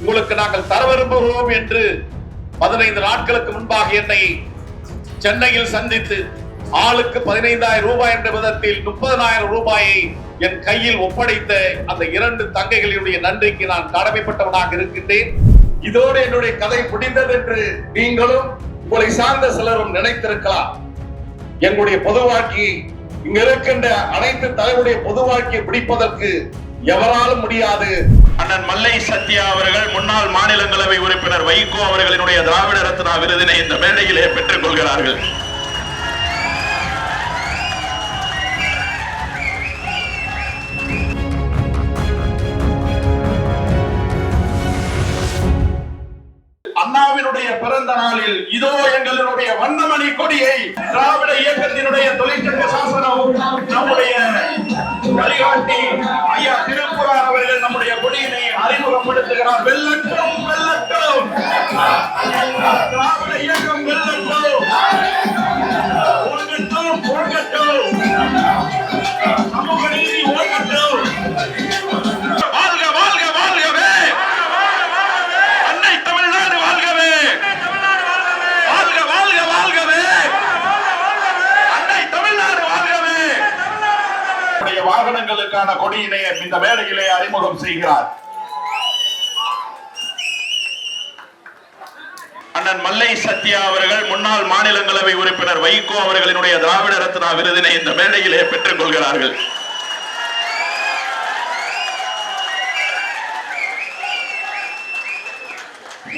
உங்களுக்கு நாங்கள் தர விரும்புகிறோம் என்று பதினைந்து நாட்களுக்கு முன்பாக என்னை சென்னையில் சந்தித்து ஆளுக்கு பதினைந்தாயிரம் ரூபாய் என்ற விதத்தில் முப்பதனாயிரம் ரூபாயை என் கையில் ஒப்படைத்த அந்த இரண்டு தங்கைகளுடைய நன்றிக்கு நான் கடமைப்பட்டவனாக இருக்கின்றேன். இதோடு என்னுடைய கதை முடிந்தது என்று நீங்களும் உங்களை சார்ந்த சிலரும் நினைத்திருக்கலாம். எங்களுடைய பொது வாழ்க்கையை இங்க இருக்கின்ற அனைத்து தலைவருடைய பொது வாழ்க்கையை பிடிப்பதற்கு எவராலும் முடியாது. அண்ணன் மல்லை சத்யா அவர்கள் முன்னாள் மாநிலங்களவை உறுப்பினர் வைகோ அவர்களினுடைய திராவிட ரத்னா விருதினை இந்த மேடையிலே பெற்றுக் கொள்கிறார்கள். அண்ணாவினுடைய பிறந்த நாளில் இதோ எங்களுடைய வண்ணமணி கொடியை திராவிட இயக்கத்தினுடைய தொழிற்சங்க சாசனம் நம்முடைய வழிகாட்டி ஐயா திருப்புரார் அவர்கள் நம்முடைய மொழியினை அறிமுகப்படுத்துகிறார். வெள்ளட்டும் வெள்ளட்டும் திராவிட இயக்கம் வெள்ளட்டும் வாகனங்களுக்கான கொடியினை இந்த மேடையிலே அறிமுகம் செய்கிறார். அண்ணன் மல்லை சத்யா அவர்கள் முன்னாள் மாநிலங்களவை உறுப்பினர் வைகோ அவர்களினுடைய திராவிட ரத்னா விருதினை இந்த மேடையிலே பெற்றுக் கொள்கிறார்கள்.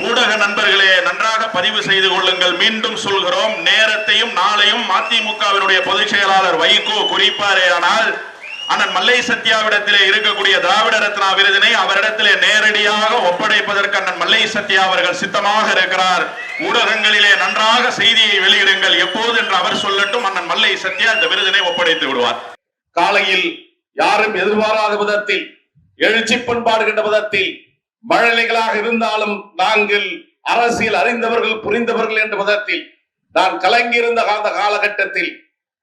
ஊடக நண்பர்களே நன்றாக பதிவு செய்து கொள்ளுங்கள். மீண்டும் சொல்கிறோம் நேரத்தையும் நாளையும் மதிமுகவினுடைய பொதுச் செயலாளர் வைகோ குறிப்பாரே. ஆனால் அண்ணன் மல்லை சத்யாவிடத்திலே இருக்கக்கூடிய திராவிட ரத்னா விருதினை அவரிடத்திலே நேரடியாக ஒப்படைப்பதற்கு அண்ணன் மல்லை சத்யா அவர்கள் சித்தமாக இருக்கிறார். ஊடகங்களிலே நன்றாக செய்தியை வெளியிடுங்கள். எப்போது என்று அவர் சொல்லட்டும் அண்ணன் மல்லை சத்யா இந்த விருதினை ஒப்படைத்து விடுவார். காலையில் யாரும் எதிர்பாராத விதத்தில் எழுச்சி பண்பாடுகின்ற விதத்தில் மழலைகளாக இருந்தாலும் நாங்கள் அரசியல் அறிந்தவர்கள் புரிந்தவர்கள் என்ற விதத்தில் நான் கலங்கியிருந்த அந்த காலகட்டத்தில்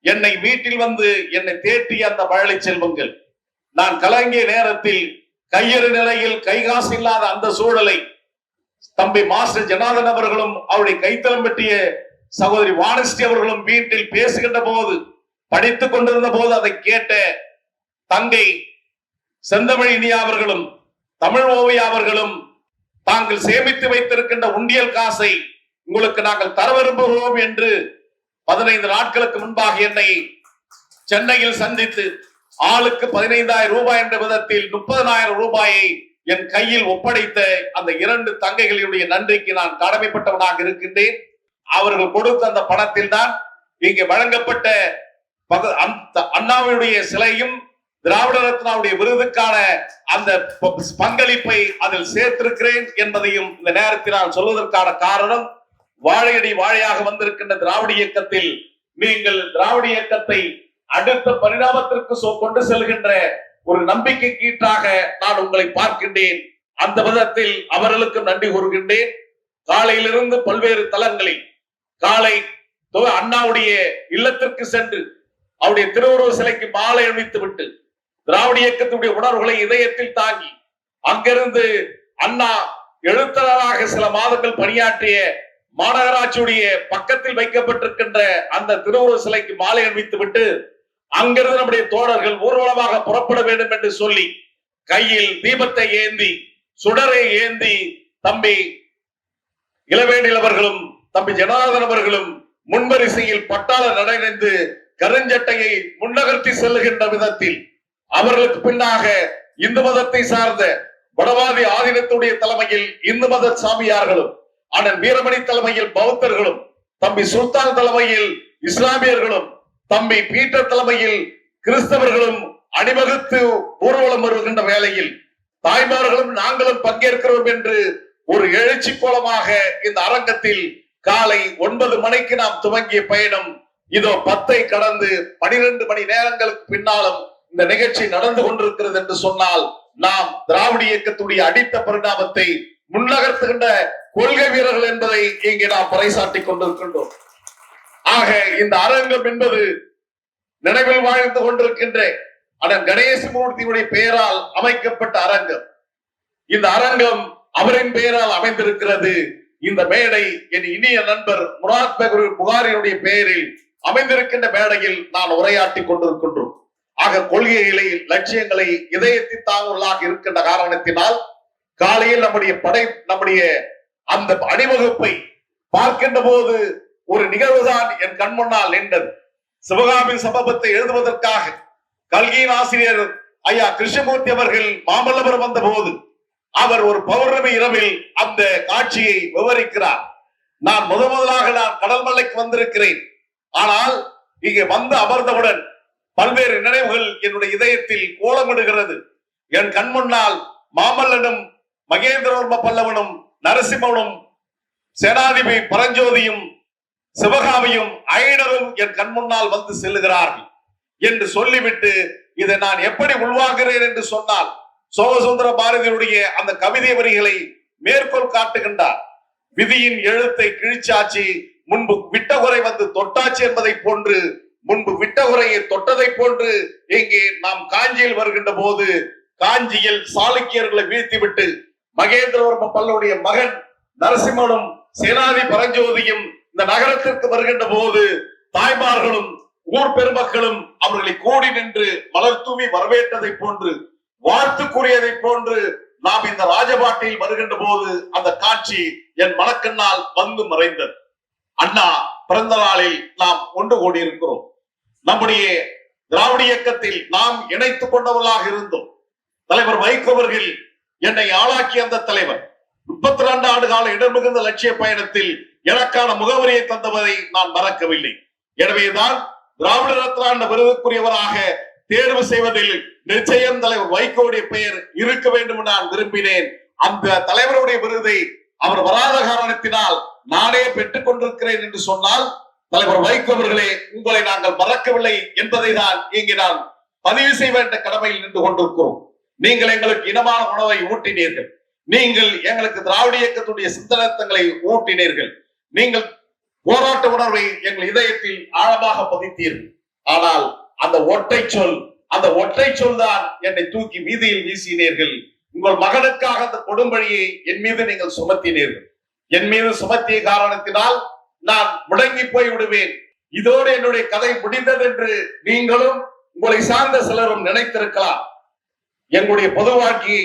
என்னை வீட்டில் வந்து என்னை தேற்றிய அந்த மழலை செல்வங்கள். நான் கலங்கிய நேரத்தில் கையறு நிலையில் கைகாசு இல்லாத அந்த சூழலை தம்பி மாஸ்டர் ஜனாதன் அவர்களும் அவருடைய கைத்தளம் பற்றிய சகோதரி வானஸ்ரீ அவர்களும் வீட்டில் பேசுகின்ற போது படித்துக் கொண்டிருந்த போது அதை கேட்ட தங்கை செந்தமிழ் இனியா அவர்களும் தமிழ் ஓவியா அவர்களும் தாங்கள் சேமித்து வைத்திருக்கின்ற உண்டியல் காசை உங்களுக்கு நாங்கள் தர விரும்புகிறோம் என்று பதினைந்து நாட்களுக்கு முன்பாக என்னை சென்னையில் சந்தித்து ஆளுக்கு பதினைந்தாயிரம் ரூபாய் என்ற விதத்தில் முப்பதனாயிரம் ரூபாயை என் கையில் ஒப்படைத்த அந்த இரண்டு தங்கைகளுடைய நன்றிக்கு நான் கடமைப்பட்டவனாக இருக்கின்றேன். அவர்கள் கொடுத்த அந்த பணத்தில் தான் இங்கே வழங்கப்பட்ட பக- அண்ணாவினுடைய சிலையும் திராவிட ரத்னாவுடைய விருதுக்கான அந்த பங்களிப்பை அதில் சேர்த்திருக்கிறேன் என்பதையும் இந்த நேரத்தில் நான் சொல்வதற்கான காரணம் வாழையடி வாழையாக வந்திருக்கின்ற திராவிட இயக்கத்தில் நீங்கள் திராவிட இயக்கத்தை அடுத்த பரிணாமத்திற்கு கொண்டு செல்கின்ற ஒரு நம்பிக்கை கீற்றாக நான் உங்களை பார்க்கின்றேன். அந்த விதத்தில் அவர்களுக்கு நன்றி கூறுகின்றேன். காலையிலிருந்து பல்வேறு தளங்களில் காலை அண்ணாவுடைய இல்லத்திற்கு சென்று அவருடைய திருவுருவ சிலைக்கு மாலை அணிவித்து விட்டு திராவிட இயக்கத்துடைய உணர்வுகளை இதயத்தில் தாங்கி அங்கிருந்து அண்ணா எழுத்தாளராக சில மாதங்கள் பணியாற்றிய மாநகராட்சியுடைய பக்கத்தில் வைக்கப்பட்டிருக்கின்ற அந்த திருவுருவ சிலைக்கு மாலை அணிவித்து விட்டு அங்கிருந்து நம்முடைய தோழர்கள் ஊர்வலமாக புறப்பட வேண்டும் என்று சொல்லி கையில் தீபத்தை ஏந்தி சுடரை ஏந்தி தம்பி இளவேணில் அவர்களும் தம்பி ஜனார்தன் அவர்களும் முன்வரிசையில் பட்டாள நடைந்து கருஞ்சட்டையை முன்னகர்த்தி செல்லுகின்ற விதத்தில் அவர்களுக்கு பின்னாக இந்து மதத்தை சார்ந்த வடவாதி ஆதீனத்துடைய தலைமையில் இந்து மத சாமியார்களும் அண்ணன் வீரமணி தலைமையில் பௌத்தர்களும் தம்பி சுல்தான் தலைமையில் இஸ்லாமியர்களும் தம்பி பீட்டர் தலைமையில் கிறிஸ்தவர்களும் அணிவகுத்து ஊர்வலம் வருகின்ற வேளையில் தாய்மார்களும் நாங்களும் பங்கேற்கிறோம் என்று ஒரு எழுச்சி கோலமாக இந்த அரங்கத்தில் காலை ஒன்பது மணிக்கு நாம் துவங்கிய பயணம். இதோ பத்தை கடந்து பனிரெண்டு மணி நேரங்களுக்கு பின்னாலும் இந்த நிகழ்ச்சி நடந்து கொண்டிருக்கிறது என்று சொன்னால் நாம் திராவிட இயக்கத்துடைய அடித்த பரிணாமத்தை முன்னகர்த்துகின்ற கொள்கை வீரர்கள் என்பதை இங்கே நாம் பறைசாட்டிக் கொண்டிருக்கின்றோம். ஆக இந்த அரங்கம் என்பது நினைவில் வாழ்ந்து கொண்டிருக்கின்ற அண்ணன் கணேசமூர்த்தியுடைய பெயரால் அமைக்கப்பட்ட அரங்கம். இந்த அரங்கம் அவரின் பெயரால் அமைந்திருக்கிறது. இந்த மேடை என் இனிய நண்பர் முராத் பெகுரு புகாரினுடைய பெயரில் அமைந்திருக்கின்ற மேடையில் நான் உரையாற்றி கொண்டிருக்கின்றோம். ஆக கொள்கைகளை லட்சியங்களை இதயத்தில் தாங்குவலாக இருக்கின்ற காரணத்தினால் காலையில் நம்முடைய படை நம்முடைய அந்த அணிவகுப்பை பார்க்கின்ற போது ஒரு நிகழ்வுதான் என் கண் முன்னால் நின்றது. சிவகாமி சம்பவத்தை எழுதுவதற்காக கல்கியின் ஆசிரியர் ஐயா கிருஷ்ணமூர்த்தி அவர்கள் மாமல்லபுரம் வந்த போது அவர் ஒரு பௌர்ணமி இரவில் அந்த காட்சியை விவரிக்கிறார். நான் முத முதலாக நான் கடல் மலைக்கு வந்திருக்கிறேன். ஆனால் இங்கே வந்து அமர்ந்தவுடன் பல்வேறு நினைவுகள் என்னுடைய இதயத்தில் கோலமிடுகிறது. என் கண் முன்னால் மாமல்லனும் மகேந்திரவர்ம பல்லவனும் நரசிம்மனும் சேனாதிபதி பரஞ்சோதியும் சிவகாமியும் ஐடரும் என் கண் முன்னால் வந்து செல்லுகிறார்கள் என்று சொல்லிவிட்டு இதை நான் எப்படி உள்வாங்குகிறேன் என்று சொன்னால் சோமசுந்தர பாரதியுடைய அந்த கவிதை வரிகளை மேற்கோள் காட்டுகின்றார். விதியின் எழுத்தை கிழிச்சாச்சு முன்பு விட்டகுறை வந்து தொட்டாச்சு என்பதை போன்று முன்பு விட்டகுறையை தொட்டதை போன்று இங்கே நாம் காஞ்சியில் வருகின்ற போது காஞ்சியில் சாளுக்கியர்களை வீழ்த்திவிட்டு மகேந்திரவர்ம பல்லவனுடைய மகன் நரசிம்மனும் சேனாதி பரஞ்சோதியும் இந்த நகரத்திற்கு வருகின்ற போது தாய்மார்களும் ஊர் பெருமக்களும் அவர்களை கூடி நின்று மலர் தூவி வரவேற்றதை போன்று வாழ்த்து கூறியதை போன்று நாம் இந்த ராஜபாட்டில் வருகின்ற போது அந்த காட்சி என் மனக்கண்ணால் வந்து மறைந்தது. அண்ணா பிறந்த நாளில் நாம் ஒன்று கூடி இருக்கிறோம் நம்முடைய திராவிட இயக்கத்தில் நாம் இணைத்துக் கொண்டவர்களாக இருந்தோம். தலைவர் வைகோ அவர்கள் என்னை ஆளாக்கிய அந்த தலைவர் முப்பத்தி ரெண்டு ஆண்டு கால இடமிகுந்த லட்சிய பயணத்தில் எனக்கான முகவரியை தந்தவதை நான் மறக்கவில்லை. எனவேதான் திராவிட ரத்னா விருதுக்குரியவராக தேர்வு செய்வதில் நிச்சயம் தலைவர் வைகோடைய பெயர் இருக்க வேண்டும் நான் விரும்பினேன். அந்த தலைவருடைய விருதை அவர் வராத காரணத்தினால் நானே பெற்றுக் கொண்டிருக்கிறேன் என்று சொன்னால் தலைவர் வைகோ அவர்களே உங்களை நாங்கள் மறக்கவில்லை என்பதை தான் இங்கே நான் பதிவு செய்ய வேண்டிய கடமையில் நின்று கொண்டிருக்கிறோம். நீங்கள் எங்களுக்கு இனமான உணவை ஊட்டினீர்கள். நீங்கள் எங்களுக்கு திராவிட இயக்கத்துடைய சிந்தனத்தங்களை ஊட்டினீர்கள். நீங்கள் போராட்ட உணர்வை எங்கள் இதயத்தில் ஆழமாக பதித்தீர்கள். ஆனால் அந்த ஒற்றை சொல் அந்த ஒற்றை சொல் தான் என்னை தூக்கி வீதியில் வீசினீர்கள். உங்கள் மகனுக்காக அந்த கொடும்பழியை என் மீது நீங்கள் சுமத்தினீர்கள். என் மீது சுமத்திய காரணத்தினால் நான் முடங்கி போய் விடுவேன் இதோடு என்னுடைய கதை முடிந்தது என்று நீங்களும் உங்களை சார்ந்த சிலரும் நினைத்திருக்கலாம். எங்களுடைய பொது வாழ்க்கையை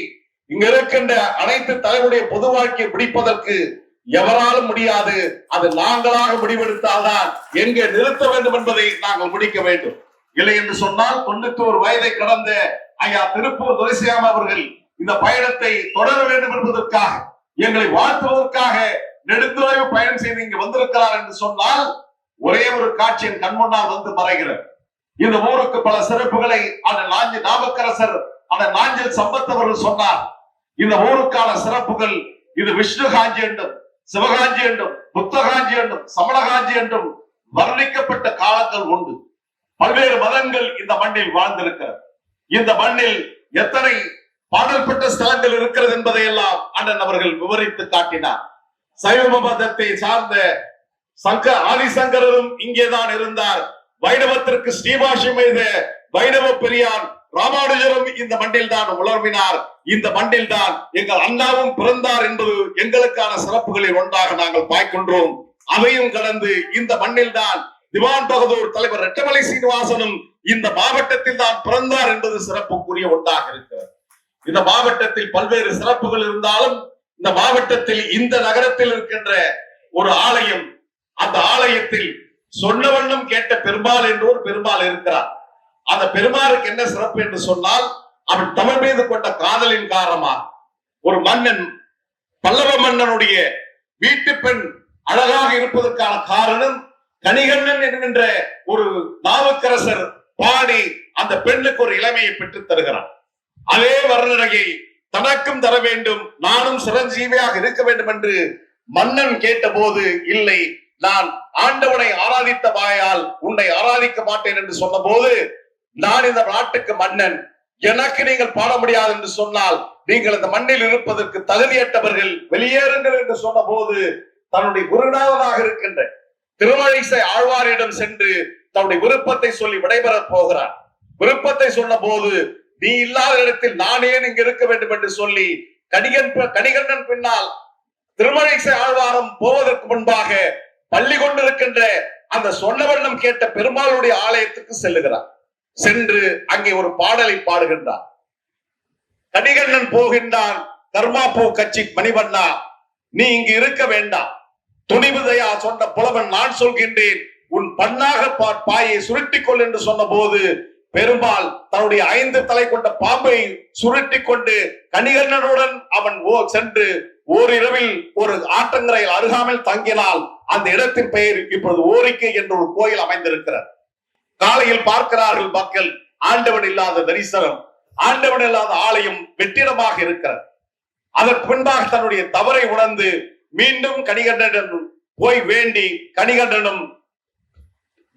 இங்க இருக்கின்ற அனைத்து தலைவருடைய பொது வாழ்க்கையை பிடிப்பதற்கு எவராலும் முடியாது. அது நாங்களாக முடிவெடுத்தால்தான் எங்கே நிறுத்த வேண்டும் என்பதை நாங்கள் முடிக்க வேண்டும். இல்லை என்று சொன்னால் தொண்ணூத்தி ஒரு வயதை கடந்த ஐயா திருப்பூர் துரைசியாம அவர்கள் இந்த பயணத்தை தொடர வேண்டும் என்பதற்காக எங்களை வாழ்த்துவதற்காக நெடுந்தொலைவு பயணம் செய்து இங்கு வந்திருக்கிறார் என்று சொன்னால் ஒரே ஒரு காட்சியின் கண்முன்னால் கண் வந்து மறைகிறது. இந்த ஊருக்கு பல சிறப்புகளை அந்த நாஞ்சி நாமக்கரசர் அந்த நாஞ்சல் சம்பத் அவர்கள் சொன்னார். இந்த ஊருக்கான சிறப்புகள் இது விஷ்ணு காஞ்சி என்றும் சிவகாஞ்சி என்றும் புத்தகாஞ்சி என்றும் சமணகாஞ்சி என்றும் வர்ணிக்கப்பட்ட காலங்கள் உண்டு. பல்வேறு மதங்கள் இந்த மண்ணில் வாழ்ந்திருக்கிறது. இந்த மண்ணில் எத்தனை பாடல் பெற்ற ஸ்தலங்கள் இருக்கிறது என்பதை எல்லாம் அண்ணன் அவர்கள் விவரித்து காட்டினார். சைவ மதத்தை சார்ந்த சங்க ஆதிசங்கரரும் இங்கேதான் இருந்தார். வைணவத்திற்கு ஸ்ரீபாஷம் மீது வைணவ பெரியான் ராமானுஜரும் இந்த மண்ணில் தான் உலர்வினார். இந்த மண்ணில் தான் எங்கள் அண்ணாவும் பிறந்தார் என்பது எங்களுக்கான சிறப்புகளில் ஒன்றாக நாங்கள் பாய்க்கின்றோம் அவையும் கடந்து இந்த மண்ணில் தான் திவான் பகதூர் தலைவர் ரெட்டமலை சீனிவாசனும் இந்த மாவட்டத்தில் தான் பிறந்தார் என்பது சிறப்புக்குரிய ஒன்றாக இருக்கிறது. இந்த மாவட்டத்தில் பல்வேறு சிறப்புகள் இருந்தாலும் இந்த மாவட்டத்தில் இந்த நகரத்தில் இருக்கின்ற ஒரு ஆலயம் அந்த ஆலயத்தில் சொன்ன வண்ணம் கேட்ட பெருமாள் என்று ஒரு பெருமாள் இருக்கிறார். அந்த பெருமாருக்கு என்ன சிறப்பு என்று சொன்னால் அவன் தமிழ் மீது கொண்ட காதலின் காரணமா ஒரு மன்னன் பல்லவ மன்னனுடைய வீட்டு பெண் அழகாக இருப்பதற்கான காரணம் கணிகண்ணன் என்கின்ற ஒரு நாவுக்கரசர் பாடி அந்த பெண்ணுக்கு ஒரு இளமையை பெற்றுத் தருகிறான். அதே வர்ணனையை தனக்கும் தர வேண்டும் நானும் சிரஞ்சீவியாக இருக்க வேண்டும் என்று மன்னன் கேட்டபோது இல்லை நான் ஆண்டவனை ஆராதித்த வாயால் உன்னை ஆராதிக்க மாட்டேன் என்று சொன்னபோது நான் இந்த நாட்டுக்கு மன்னன். எனக்கு நீங்கள் பாட முடியாது என்று சொன்னால் நீங்கள் இந்த மண்ணில் இருப்பதற்கு தகுதியற்றவர்கள் வெளியேறுங்கள் என்று சொன்ன போது தன்னுடைய குருநாதனாக இருக்கின்ற திருமழிசை ஆழ்வாரிடம் சென்று தன்னுடைய விருப்பத்தை சொல்லி விடைபெறப் போகிறார். விருப்பத்தை சொன்ன போது நீ இல்லாத இடத்தில் நான் ஏன் இங்கு இருக்க வேண்டும்? என்று சொல்லி கணிகன் கணிகண்டன் பின்னால் திருமழிசை ஆழ்வாரம் போவதற்கு முன்பாக பள்ளி கொண்டிருக்கின்ற அந்த சொன்னவண்ணம் கேட்ட பெருமாளுடைய ஆலயத்துக்கு செல்லுகிறார். சென்று அங்கே ஒரு பாடலை பாடுகின்றார். கடிகண்ணன் போகின்றான் தர்மாப்பூ கட்சி மணிவண்ணா நீ இங்கு இருக்க வேண்டாம். துணிவுதையா சொன்ன புலவன் நான் சொல்கின்றேன். உன் பண்ணாக பா- பாயை சுருட்டிக்கொள் என்று சொன்ன போது பெருமாள் தன்னுடைய ஐந்து தலை கொண்ட பாம்பை சுருட்டி கொண்டு கணிகர்ணனுடன் அவன் ஓ சென்று ஓரிரவில் ஒரு ஆற்றங்கரையில் அருகாமல் தங்கினால் அந்த இடத்தின் பெயர் இப்பொழுது ஓரிக்கை என்ற ஒரு கோயில் அமைந்திருக்கிறார் காலையில் பார்க்கிறார்கள் மக்கள். ஆண்டவன் இல்லாத தரிசனம் ஆண்டவன் இல்லாத ஆலயம் வெற்றிடமாக இருக்கிறது. அதற்கு பின்பாக தன்னுடைய தவறை உணர்ந்து மீண்டும் கணிகண்டனும் போய் வேண்டி கணிகண்டனும்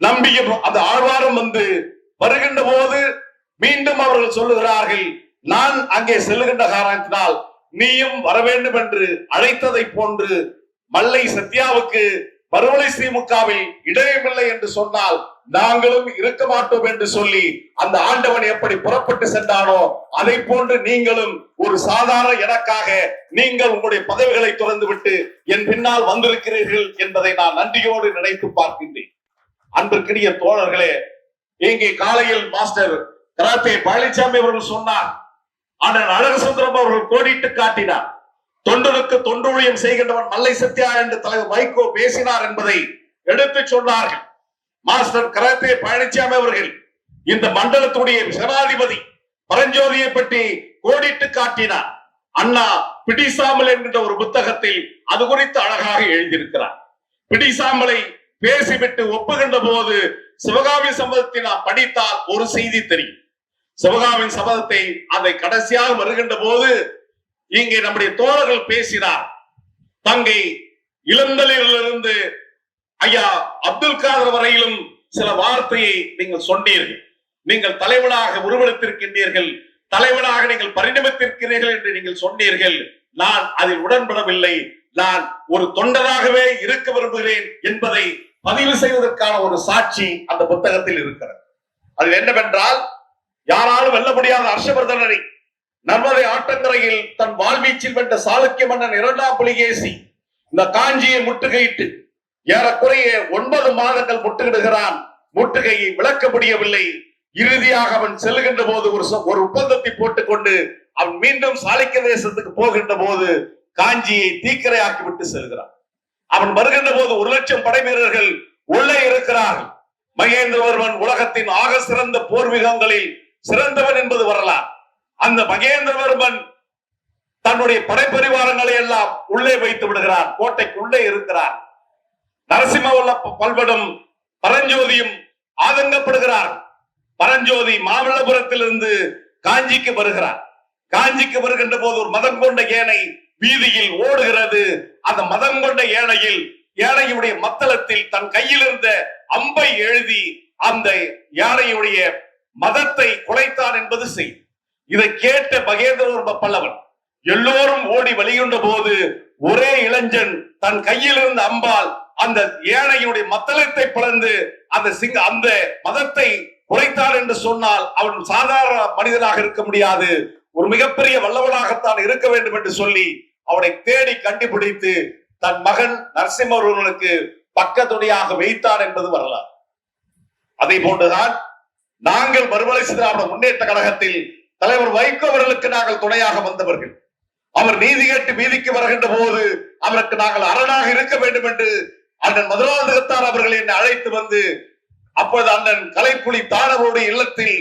நம்பியும் அந்த ஆழ்வாரும் வந்து வருகின்ற போது மீண்டும் அவர்கள் சொல்லுகிறார்கள் நான் அங்கே செல்லுகின்ற காரணத்தினால் நீயும் வர வேண்டும் என்று அழைத்ததை போன்று மல்லை சத்யாவுக்கு மறுமலை திமுகவில் இடமில்லை என்று சொன்னால் நாங்களும் இருக்க மாட்டோம் என்று சொல்லி அந்த ஆண்டவன் எப்படி புறப்பட்டு சென்றானோ அதை போன்று நீங்களும் ஒரு சாதாரண எனக்காக நீங்கள் உங்களுடைய பதவிகளை துறந்து விட்டு என் பின்னால் வந்திருக்கிறீர்கள் என்பதை நான் நன்றியோடு நினைத்து பார்க்கின்றேன். அன்பிற்கினிய தோழர்களே இங்கே காலையில் மாஸ்டர் கராத்தே பழனிசாமி அவர்கள் சொன்னார். ஆனால் அழகசுந்தரம் அவர்கள் கோடிட்டு காட்டினார். தொண்டனுக்கு தொண்டுழியம் செய்கின்றவன் மல்லை சத்யா என்று தலைவர் வைகோ பேசினார் என்பதை எடுத்து சொன்னார்கள். மாஸ்டர் கராத்தே பழனிசாமி அவர்கள் இந்த மண்டலத்துடைய ஜனாதிபதி பரஞ்சோதியை பற்றி கோடிட்டு காட்டினார். அண்ணா பிடிசாமல் என்கின்ற ஒரு புத்தகத்தில் அது குறித்து அழகாக எழுதியிருக்கிறார். பிடிசாமலை பேசிவிட்டு ஒப்புகின்ற போது சிவகாமி சபதத்தை நாம் படித்தால் ஒரு செய்தி தெரியும். சிவகாமியின் சபதத்தை அதை கடைசியாக வருகின்ற போது இங்கே நம்முடைய தோழர்கள் பேசினார். தங்கை இளந்தலிலிருந்து ஐயா அப்துல் காதர் வரையிலும் சில வார்த்தையை நீங்கள் சொன்னீர்கள். நீங்கள் தலைவனாக உருவெடுத்திருக்கின்றீர்கள். தலைவனாக நீங்கள் பரிணமித்திருக்கிறீர்கள் என்று நீங்கள் சொன்னீர்கள். நான் அதில் உடன்படவில்லை. நான் ஒரு தொண்டராகவே இருக்க விரும்புகிறேன் என்பதை பதிவு செய்வதற்கான ஒரு சாட்சி அந்த புத்தகத்தில் இருக்கிறது. அது என்னவென்றால் யாராலும் வெல்ல முடியாத ஹர்ஷவர்தனரை நர்மதை ஆட்டங்கரையில் தன் வாழ்வீச்சில் வென்ற சாளுக்கிய மன்னன் இரண்டாம் புலிகேசி இந்த காஞ்சியை முற்றுகையிட்டு ஏறக்குறைய ஒன்பது மாதங்கள் முற்றுகிடுகிறான். முற்றுகையை விளக்க முடியவில்லை. இறுதியாக அவன் செல்லுகின்ற போது ஒரு ஒரு ஒப்பந்தத்தை போட்டுக்கொண்டு அவன் மீண்டும் சாளுக்கிய தேசத்துக்கு போகின்ற போது காஞ்சியை தீக்கரை ஆக்கிவிட்டு செல்கிறான். அவன் வருகின்ற போது ஒரு லட்சம் படை வீரர்கள் உள்ளே இருக்கிறார்கள். மகேந்திரவர்மன் உலகத்தின் ஆக சிறந்த போர்விகங்களில் சிறந்தவன் என்பது வரலாறு. அந்த மகேந்திரவர்மன் தன்னுடைய படைப்பரிவாரங்களை எல்லாம் உள்ளே வைத்து விடுகிறான் கோட்டைக்குள்ளே இருக்கிறார். நரசிம்மவுள்ள பல்வடும் பரஞ்சோதியும் ஆதங்கப்படுகிறார். பரஞ்சோதி மாமல்லபுரத்திலிருந்து காஞ்சிக்கு வருகிறார். காஞ்சிக்கு வருகின்ற போது ஒரு மதம் கொண்ட ஏனை வீதியில் ஓடுகிறது. அந்த மதம் கொண்ட ஏனையில் யானையுடைய மத்தளத்தில் தன் கையில் இருந்த அம்பை எழுதி அந்த யானையுடைய மதத்தை குலைத்தான் என்பது செய்தி இதை கேட்ட மகேந்திரவர்ம பல்லவன். எல்லோரும் ஓடி வெளியுண்ட போது ஒரே இளைஞன் தன் கையில் இருந்த அம்பால் அந்த ஏழையுடைய மத்தளத்தை பிளந்து அந்த சிங்க அந்த மதத்தை குறைத்தார் என்று சொன்னால் அவன் சாதாரண மனிதனாக இருக்க முடியாது. ஒரு மிகப்பெரிய வல்லவனாகத்தான் இருக்க வேண்டும் என்று சொல்லி அவனை தேடி கண்டுபிடித்து தன் மகன் நரசிம்மவர்களுக்கு பக்கத்துணையாக வைத்தான் என்பது வரலாறு. அதே போன்றுதான் நாங்கள் மறுமலை திராவிட முன்னேற்ற கழகத்தில் தலைவர் வைகோ அவர்களுக்கு நாங்கள் துணையாக வந்தவர்கள். அவர் நீதி கேட்டு வீதிக்கு வருகின்ற போது அவருக்கு நாங்கள் அரணாக இருக்க வேண்டும் என்று அண்ணன் மதுராந்தகத்தார் அவர்கள் என்னை அழைத்து வந்து அப்போது அண்ணன் கலைப்புலி தானவருடைய இல்லத்தில்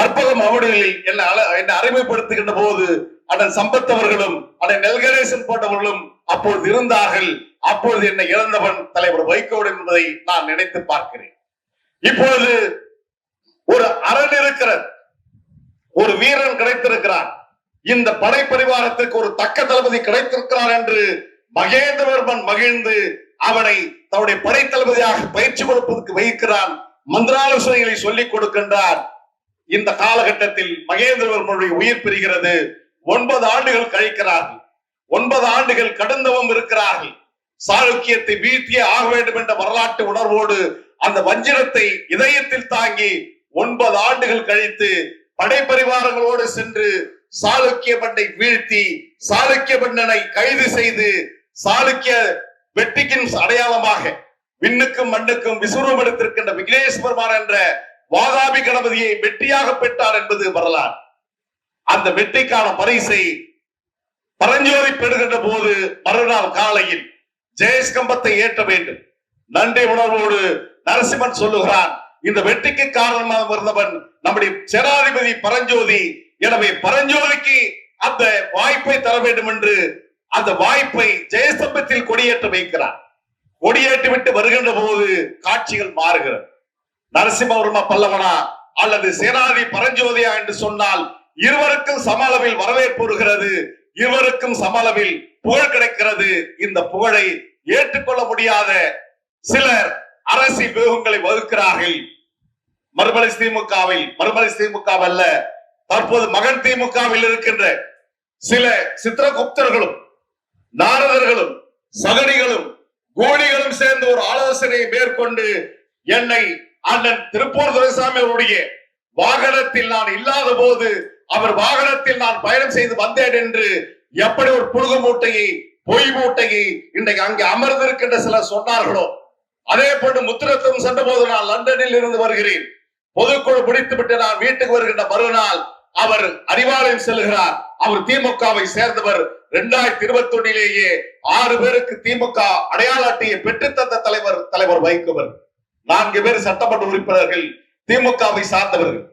கற்பகம் அவர்களில் என்னை அழ- என்னை அறிமுகப்படுத்துகின்ற போது அண்ணன் சம்பத் அவர்களும் அண்ணன் நெல்கணேசன் போன்றவர்களும் அப்பொழுது இருந்தார்கள். அப்பொழுது என்னை இழந்தவன் தலைவர் வைகோடு என்பதை நான் நினைத்து பார்க்கிறேன். இப்பொழுது ஒரு அரண் இருக்கிறது. ஒரு வீரன் கிடைத்திருக்கிறான். இந்த படை பரிவாரத்திற்கு ஒரு தக்க தளபதி கிடைத்திருக்கிறார் என்று மகேந்திரவர்மன் மகிழ்ந்து அவனை தன்னுடைய படை தளபதியாக பயிற்சி கொடுப்பதற்கு வைக்கிறான் மந்திராலோசனைகளை சொல்லிக் கொடுக்கின்றார். இந்த காலகட்டத்தில் மகேந்திரவர்மனுடைய உயிர் பெறுகிறது ஒன்பது ஆண்டுகள் கழிக்கிறார்கள். ஒன்பது ஆண்டுகள் கடந்தவும் இருக்கிறார்கள். சாளுக்கியத்தை வீழ்த்தியே ஆக வேண்டும் என்ற வரலாற்று உணர்வோடு அந்த வஞ்சிரத்தை இதயத்தில் தாங்கி ஒன்பது ஆண்டுகள் கழித்து படைப்பரிவாரங்களோடு சென்று சாளுக்கிய மண்ணை வீழ்த்தி சாளுக்கிய மன்னனை கைது செய்து சாளுக்கிய வெற்றிக்கின் அடையாளமாக விண்ணுக்கும் மண்ணுக்கும் விசுவரம் எடுத்திருக்கின்ற விக்னேஷ் என்ற வாதாபி கணபதியை வெற்றியாக பெற்றார் என்பது வரலாறு. அந்த வெற்றிக்கான பரிசை பரஞ்சோதி பெறுகின்ற போது மறுநாள் காலையில் ஜெயஸ்கம்பத்தை ஏற்ற வேண்டும். நன்றி உணர்வோடு நரசிம்மன் சொல்லுகிறான் இந்த வெற்றிக்கு காரணமாக இருந்தவன் நம்முடைய சேனாதிபதி பரஞ்சோதி. எனவே பரஞ்சோதிக்கு அந்த வாய்ப்பை தர வேண்டும் என்று அந்த வாய்ப்பை ஜெயசம்பத்தில் கொடியேற்ற வைக்கிறார். கொடியேற்றி விட்டு வருகின்ற போது காட்சிகள் மாறுகிறது. நரசிம்மவர்ம பல்லவனா அல்லது சேனாதி பரஞ்சோதியா என்று சொன்னால் இருவருக்கும் சம அளவில் வரவேற்பு வருகிறது இருவருக்கும் சம அளவில் புகழ் கிடைக்கிறது. இந்த புகழை ஏற்றுக்கொள்ள முடியாத சிலர் அரசி வியூகங்களை வகுக்கிறார்கள் மறுமலை திமுகவில் மறுமலை திமுக அல்ல தற்போது மகன் திமுகவில் இருக்கின்ற சில சித்திரகுப்தர்களும் நாரதர்களும் சகடிகளும் கோடிகளும் சேர்ந்து ஒரு ஆலோசனையை மேற்கொண்டு என்னை அண்ணன் திருப்பூர் துரைசாமி அவருடைய வாகனத்தில் நான் இல்லாத போது அவர் வாகனத்தில் நான் பயணம் செய்து வந்தேன் என்று எப்படி ஒரு புழுகு மூட்டையை பொய் மூட்டையை இன்றைக்கு அங்கே அமர்ந்திருக்கின்ற சிலர் சொன்னார்களோ? அதே போன்று முத்திரத்தும் சென்ற போது நான் லண்டனில் இருந்து வருகிறேன். பொதுக்குழு பிடித்துவிட்டு நான் வீட்டுக்கு வருகின்ற மறுநாள் அவர் அறிவாலயம் செல்கிறார். அவர் திமுகவை சேர்ந்தவர். இரண்டாயிரத்தி இருபத்தி ஒன்னிலேயே ஆறு பேருக்கு திமுக அடையாள அட்டையை பெற்றுத்தந்த தலைவர் தலைவர் வைக்கவர் நான்கு பேர் சட்டமன்ற உறுப்பினர்கள் திமுகவை சார்ந்தவர்கள்.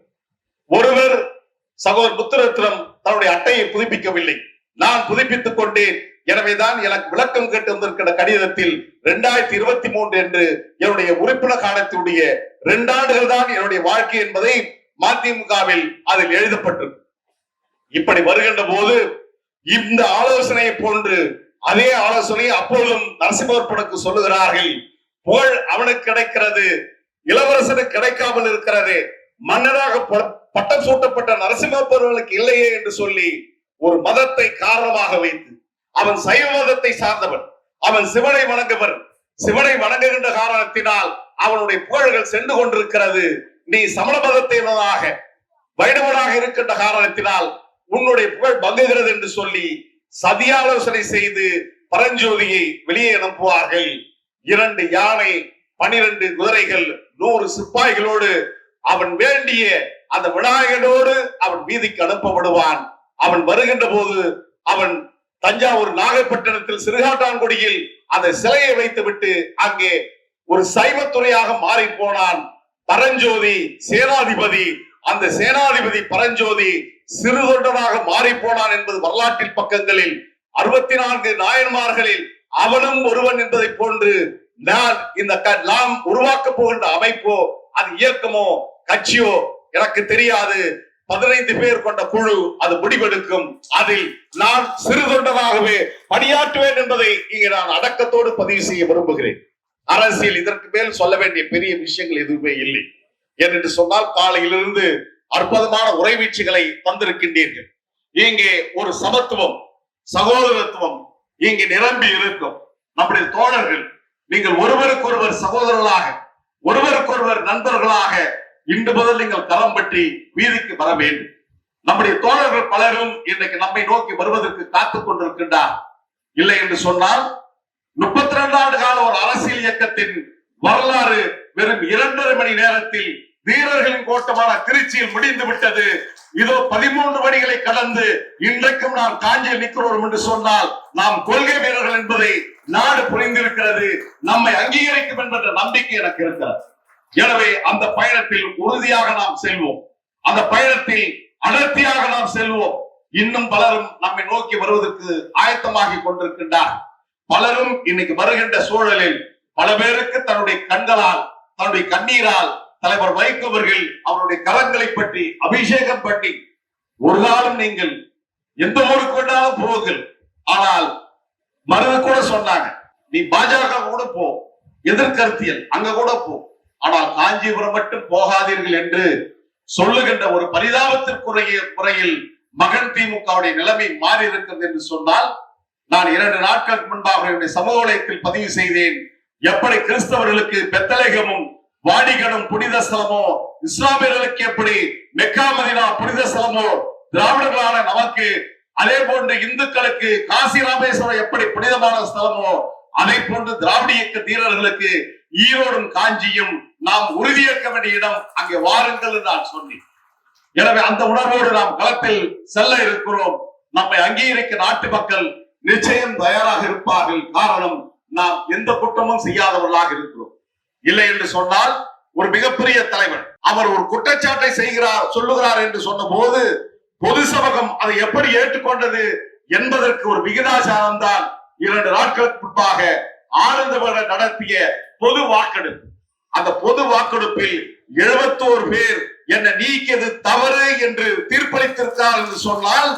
ஒருவர் சகோதர் முத்துரத்னம் தன்னுடைய அட்டையை புதுப்பிக்கவில்லை. நான் புதுப்பித்துக் கொண்டேன். எனவேதான் எனக்கு விளக்கம் கேட்டு வந்திருக்கிற கடிதத்தில் இரண்டாயிரத்தி இருபத்தி மூன்று என்று என்னுடைய உறுப்பினர் காலத்தினுடைய இரண்டு ஆண்டுகள் தான் என்னுடைய வாழ்க்கை என்பதை மதிமுகவில் அதில் எழுதப்பட்டிருக்கு. இப்படி வருகின்ற போது இந்த ஆலோசனையை போன்று அதே ஆலோசனையை அப்பொழுதும் நரசிம்மப்பனுக்கு சொல்லுகிறார்கள். புகழ் அவனுக்கு கிடைக்கிறது இளவரசனுக்கு கிடைக்காமல் இருக்கிறது மன்னராக பட்டம் சூட்டப்பட்ட நரசிம்மப்பர்களுக்கு இல்லையே என்று சொல்லி ஒரு மதத்தை காரணமாக வைத்து அவன் சைவ மதத்தை சார்ந்தவன். அவன் சிவனை வணங்குவன் சிவனை வணங்குகின்ற காரணத்தினால் அவனுடைய புகழ்கள் சென்று கொண்டிருக்கிறது. நீ சமண மதத்தினராக வைணவனாக இருக்கின்ற காரணத்தினால் உன்னுடைய புகழ் பங்குகிறது என்று சொல்லி சதியாலோசனை செய்து பரஞ்சோதியை வெளியே அனுப்புவார்கள். இரண்டு யானை பனிரெண்டு குதிரைகள் நூறு சிப்பாய்களோடு அவன் வேண்டிய அந்த விநாயகனோடு அவன் வீதிக்கு அனுப்பப்படுவான். அவன் வருகின்ற போது அவன் தஞ்சாவூர் நாகப்பட்டினத்தில் சிறுகாட்டாங்குடியில் அந்த சிலையை வைத்துவிட்டு அங்கே ஒரு சைவத்துறையாக மாறி போனான் பரஞ்சோதி சேனாதிபதி. அந்த சேனாதிபதி பரஞ்சோதி சிறு தொண்டனாக மாறி போனான் என்பது வரலாற்றில் பக்கங்களில். அறுபத்தி நான்கு நாயன்மார்களில் அவனும் ஒருவன் என்பதை போன்று நான் இந்த க- நாம் உருவாக்க போகின்ற அமைப்போ அது இயக்கமோ கட்சியோ எனக்கு தெரியாது. பதினைந்து பேர் கொண்ட குழு அது முடிவெடுக்கும். அதில் நான் சிறுதொண்டனாகவே பணியாற்றுவேன் என்பதை இங்கே நான் அடக்கத்தோடு பதிவு செய்ய விரும்புகிறேன். அரசியல் இதற்கு மேல் சொல்ல வேண்டிய பெரிய விஷயங்கள் எதுவுமே இல்லை. ஏனென்று சொன்னால் காலையிலிருந்து அற்புதமான உரைவீச்சுகளை தந்திருக்கின்றீர்கள். இங்கே ஒரு சமத்துவம் சகோதரத்துவம் இங்கே நிரம்பி இருக்கும். நம்முடைய தோழர்கள் நீங்கள் ஒருவருக்கொருவர் சகோதரர்களாக ஒருவருக்கொருவர் நண்பர்களாக இன்று முதல் நீங்கள் களம் பற்றி வீதிக்கு வர வேண்டும். நம்முடைய தோழர்கள் பலரும் இன்றைக்கு நம்மை நோக்கி வருவதற்கு காத்துக் கொண்டிருக்கின்றார். இல்லை என்று சொன்னால் முப்பத்தி ரெண்டு ஆண்டு கால ஒரு அரசியல் இயக்கத்தின் வரலாறு வெறும் இரண்டரை மணி நேரத்தில் வீரர்களின் கோட்டமான திருச்சியில் முடிந்து விட்டது. இதோ பதிமூன்று மணிகளை கடந்து இன்றைக்கும் நாம் காஞ்சியில் நிற்கிறோம் என்று சொன்னால் நாம் கொள்கை வீரர்கள் என்பதை நாடு புரிந்திருக்கிறது. நம்மை அங்கீகரிக்கும் என்ற நம்பிக்கை எனக்கு இருக்கிறது. எனவே அந்த பயணத்தில் உறுதியாக நாம் செல்வோம். அந்த பயணத்தில் அடர்த்தியாக நாம் செல்வோம். இன்னும் பலரும் நம்மை நோக்கி வருவதற்கு ஆயத்தமாகி கொண்டிருக்கின்றார். பலரும் இன்னைக்கு வருகின்ற சூழலில் பல பேருக்கு தன்னுடைய கண்களால் தன்னுடைய கண்ணீரால் தலைவர் வைக்கவர்கள் அவருடைய கரங்களை பற்றி அபிஷேகம் பண்ணி ஒரு காலம் நீங்கள் எந்த ஊருக்கு வேண்டாலும் போகுங்கள் ஆனால் மருந்து கூட சொன்னாங்க நீ பாஜக கூட போ எதிர்கருத்தியல் அங்க கூட போ. ஆனால் காஞ்சிபுரம் மட்டும் போகாதீர்கள் என்று சொல்லுகின்ற ஒரு பரிதாபத்திற்குரிய முறையில் மகன் திமுகவுடைய நிலைமை மாறி இருக்கிறது என்று சொன்னால் நான் இரண்டு நாட்களுக்கு முன்பாக என்னுடைய சமூக வலயத்தில் பதிவு செய்தேன். எப்படி கிறிஸ்தவர்களுக்கு பெத்தலேகமும் வாடிகனும் புனித ஸ்தலமோ இஸ்லாமியர்களுக்கு எப்படி மெக்கா மதினா புனித ஸ்தலமோ திராவிடர்களான நமக்கு அதே போன்று இந்துக்களுக்கு காசி ராமேஸ்வரம் எப்படி புனிதமான ஸ்தலமோ அதை போன்று திராவிட இயக்க தீரர்களுக்கு ஈரோடும் காஞ்சியும் நாம் உறுதியேற்க வேண்டிய இடம் அங்கே வாருங்கள் நான் சொன்னேன். எனவே அந்த உணர்வோடு நாம் களத்தில் செல்ல இருக்கிறோம். நம்மை அங்கீகரிக்க நாட்டு மக்கள் நிச்சயம் தயாராக இருப்பார்கள். காரணம் நாம் எந்த குற்றமும் செய்யாதவர்களாக இருக்கிறோம். இல்லை என்று சொன்னால் ஒரு மிகப்பெரிய தலைவர் அவர் ஒரு குற்றச்சாட்டை செய்கிறார் சொல்லுகிறார் என்று சொன்ன போது பொது சமூகம் அதை எப்படி ஏற்றுக்கொண்டது என்பதற்கு ஒரு விகிதாசாரம் தான் இரண்டு நாட்களுக்கு முன்பாக ஆனந்தவர்கள் நடத்திய பொது வாக்கெடுப்பு. அந்த பொது வாக்கெடுப்பில் எழுபத்தோரு பேர் என்ன நீக்கியது தவறு என்று தீர்ப்பளித்திருக்கிறார் என்று சொன்னால்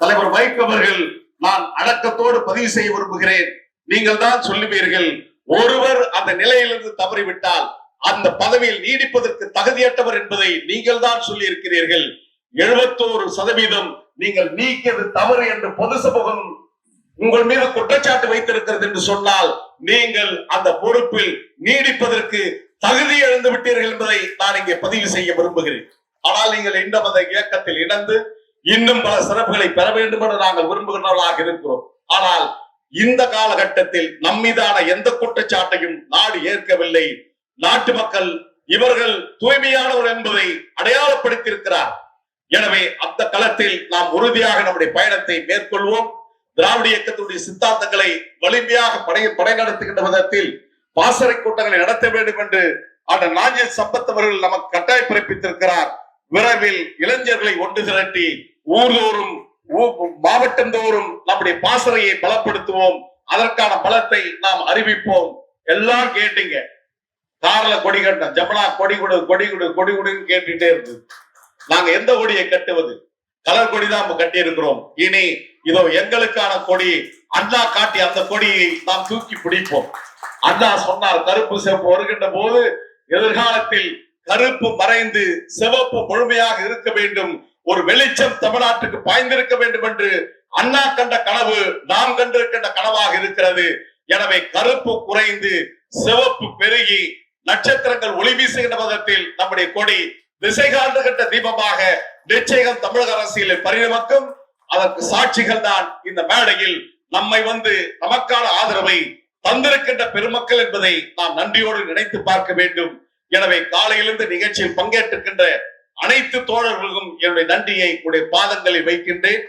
தலைவர் வைக் அவர்கள் நான் அடக்கத்தோடு பதிவு செய்ய விரும்புகிறேன். நீங்கள் தான் சொல்லுவீர்கள் ஒருவர் அந்த நிலையிலிருந்து தவறிவிட்டால் அந்த பதவியில் நீடிப்பதற்கு தகுதியற்றவர் என்பதை நீங்கள் தான் சொல்லி இருக்கிறீர்கள் எழுபத்தோரு சதவீதம் நீங்கள் நீக்கியது தவறு என்று பொது சமூகம் உங்கள் மீது குற்றச்சாட்டு வைத்திருக்கிறது என்று சொன்னால் நீங்கள் அந்த பொறுப்பில் நீடிப்பதற்கு தகுதி எழுந்து விட்டீர்கள் என்பதை நான் இங்கே பதிவு செய்ய விரும்புகிறேன். ஆனால் நீங்கள் இன்னும் அந்த இயக்கத்தில் இணைந்து இன்னும் பல சிறப்புகளை பெற வேண்டும் என்று நாங்கள் விரும்புகிறவர்களாக இருக்கிறோம். ஆனால் இந்த காலகட்டத்தில் நம்மீதான எந்த குற்றச்சாட்டையும் நாடு ஏற்கவில்லை. நாட்டு மக்கள் இவர்கள் தூய்மையானவர் என்பதை அடையாளப்படுத்தியிருக்கிறார். எனவே அந்த களத்தில் நாம் உறுதியாக நம்முடைய பயணத்தை மேற்கொள்வோம். திராவிட இயக்கத்துடைய சித்தாந்தங்களை வலிமையாக படை படை நடத்துகின்ற விதத்தில் பாசறை கூட்டங்களை நடத்த வேண்டும் என்று அந்த நாஞ்சில் சம்பத் அவர்கள் நமக்கு கட்டாய பிறப்பித்திருக்கிறார். விரைவில் இளைஞர்களை ஒன்று திரட்டி ஊர்தோறும் மாவட்டம் மாவட்டந்தோறும் நம்முடைய பாசறையை பலப்படுத்துவோம். அதற்கான பலத்தை நாம் அறிவிப்போம். எல்லாம் கேட்டீங்க. காரல கொடி கட்டணும் ஜமுனா கொடி கொடு கொடி கொடு கொடி கொடுன்னு கேட்டுட்டே இருந்தது. நாங்க எந்த கொடியை கட்டுவது? கலர் கொடி தான் கட்டி இருக்கிறோம் இனி இதோ எங்களுக்கான கொடி. அண்ணா காட்டி அந்த கொடியை நாம் தூக்கி பிடிப்போம். அண்ணா சொன்னார் கருப்பு சிவப்பு வருகின்ற போது எதிர்காலத்தில் கருப்பு மறைந்து சிவப்பு முழுமையாக இருக்க வேண்டும். ஒரு வெளிச்சம் தமிழ்நாட்டுக்கு பாய்ந்திருக்க வேண்டும் என்று அண்ணா கண்ட கனவு நாம் கண்டிருக்கின்ற கனவாக இருக்கிறது. எனவே கருப்பு குறைந்து சிவப்பு பெருகி நட்சத்திரங்கள் ஒளி வீசுகின்ற விதத்தில் நம்முடைய கொடி திசை காண்டுகின்ற தீபமாக நிச்சயம் தமிழக அரசியலில் பரிணமிக்கும். அதற்கு சாட்சிகள் தான் இந்த மேடையில் நம்மை வந்து நமக்கான ஆதரவை தந்திருக்கின்ற பெருமக்கள் என்பதை நாம் நன்றியோடு நினைத்து பார்க்க வேண்டும். எனவே காலையிலிருந்து நிகழ்ச்சியில் பங்கேற்றிருக்கின்ற அனைத்து தோழர்களுக்கும் என்னுடைய நன்றியை உடைய பாதங்களில் வைக்கின்றேன்.